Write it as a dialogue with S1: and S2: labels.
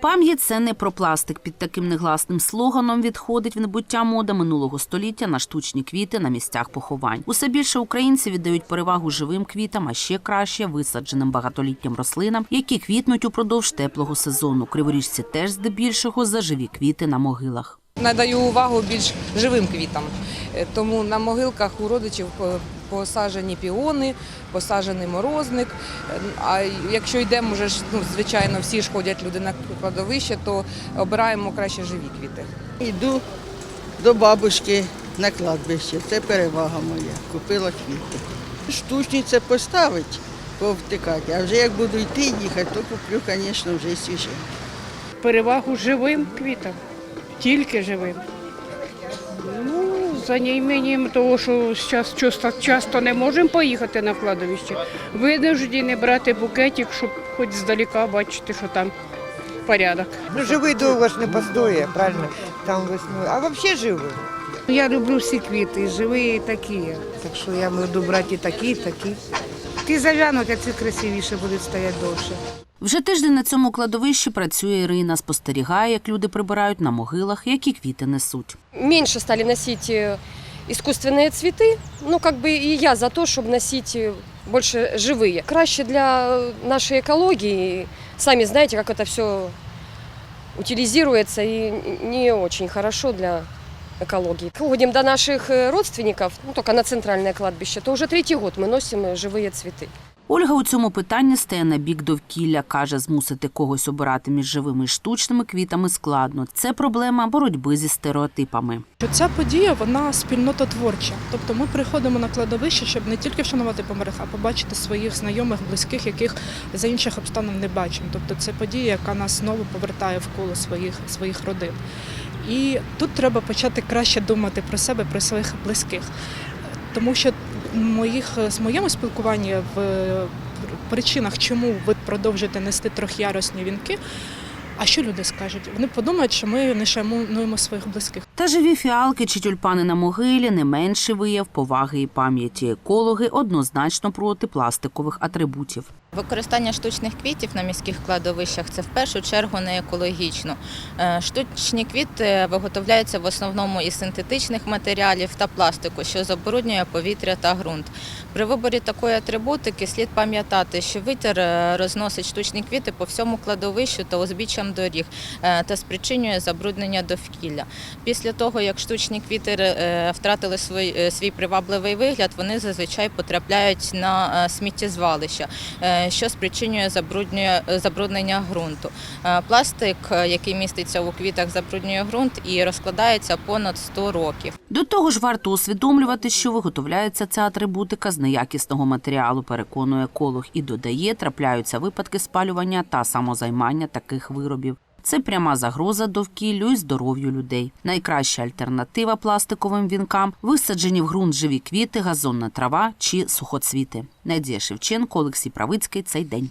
S1: Пам'ять це не про пластик. Під таким негласним слоганом відходить в небуття мода минулого століття на штучні квіти на місцях поховань. Усе більше українці віддають перевагу живим квітам, а ще краще висадженим багатолітнім рослинам, які квітнуть упродовж теплого сезону. Криворіжці теж здебільшого за живі квіти на могилах.
S2: Надаю увагу більш живим квітам. Е, Тому на могилках у родичів посаджені піони, посаджений морозник. А якщо йдемо, вже ж ну, звичайно, всі ж ходять люди на кладовище, то обираємо краще живі квіти.
S3: Йду до бабушки на кладбище. Це перевага моя. Купила квіти. Штучні це поставить, повтикати. А вже як буду йти їхати, то куплю, звісно, вже свіже.
S4: перевагу живим квітам, тільки живим. Ну, за неіменням того, що зараз часто, часто не можемо поїхати на кладовище, винуждені брати букетик, щоб хоч здалека бачити, що там порядок.
S5: Ну, живий довго ж не постоє, правильно, там весною. А взагалі живий.
S6: Я люблю всі квіти, живі і такі. Так що я буду брати і такі, і такі. Ті зав'януть, а ці красивіше будуть стояти довше.
S1: Вже тиждень на цьому кладовищі працює Ірина, спостерігає, як люди прибирають на могилах, які квіти несуть.
S7: меньше стали носить э, искусственные цветы. Ну, как бы и я за то, чтобы носить э, больше живые. Краще для э, нашей экологии. Сами знаете, как это все утилизируется и не очень хорошо для экологии. Ходим до наших э, родственников, ну, только на центральное кладбище, то уже третий год мы носим э, живые цветы.
S1: Ольга у цьому питанні стає на бік довкілля. Каже, змусити когось обирати між живими і штучними квітами складно. Це проблема боротьби зі стереотипами.
S8: Ця подія вона спільнототворча. Тобто ми приходимо на кладовище, щоб не тільки вшанувати померлих, а побачити своїх знайомих, близьких, яких за інших обставин не бачимо. Тобто це подія, яка нас знову повертає в коло своїх, своїх родин. І тут треба почати краще думати про себе, про своїх близьких. Тому що моїх, з моєму спілкуванні в причинах, чому ви продовжуєте нести трохяросні вінки, а що люди скажуть? Вони подумають, що ми не шануємо своїх близьких.
S1: Та живі фіалки чи тюльпани на могилі не менший вияв поваги і пам'яті. Екологи однозначно проти пластикових атрибутів.
S9: Використання штучних квітів на міських кладовищах це в першу чергу не екологічно. Е, Штучні квіти виготовляються в основному із синтетичних матеріалів та пластику, що забруднює повітря та ґрунт. При виборі такої атрибутики слід пам'ятати, що вітер е, розносить штучні квіти по всьому кладовищу та узбіччям доріг е, та спричинює забруднення довкілля. Після того, як штучні квіти е, втратили свій, е, свій привабливий вигляд, вони зазвичай потрапляють на е, сміттєзвалища що спричинює забруднення ґрунту. Пластик, який міститься у квітах, забруднює ґрунт і розкладається понад 100 років.
S1: До того ж, варто усвідомлювати, що виготовляється ця атрибутика з неякісного матеріалу, переконує еколог і додає, трапляються випадки спалювання та самозаймання таких виробів. Це пряма загроза довкіллю і здоров'ю людей. Найкраща альтернатива пластиковим вінкам висаджені в ґрунт живі квіти, газонна трава чи сухоцвіти. Надія Шевченко, Олексій Правицький. Цей день.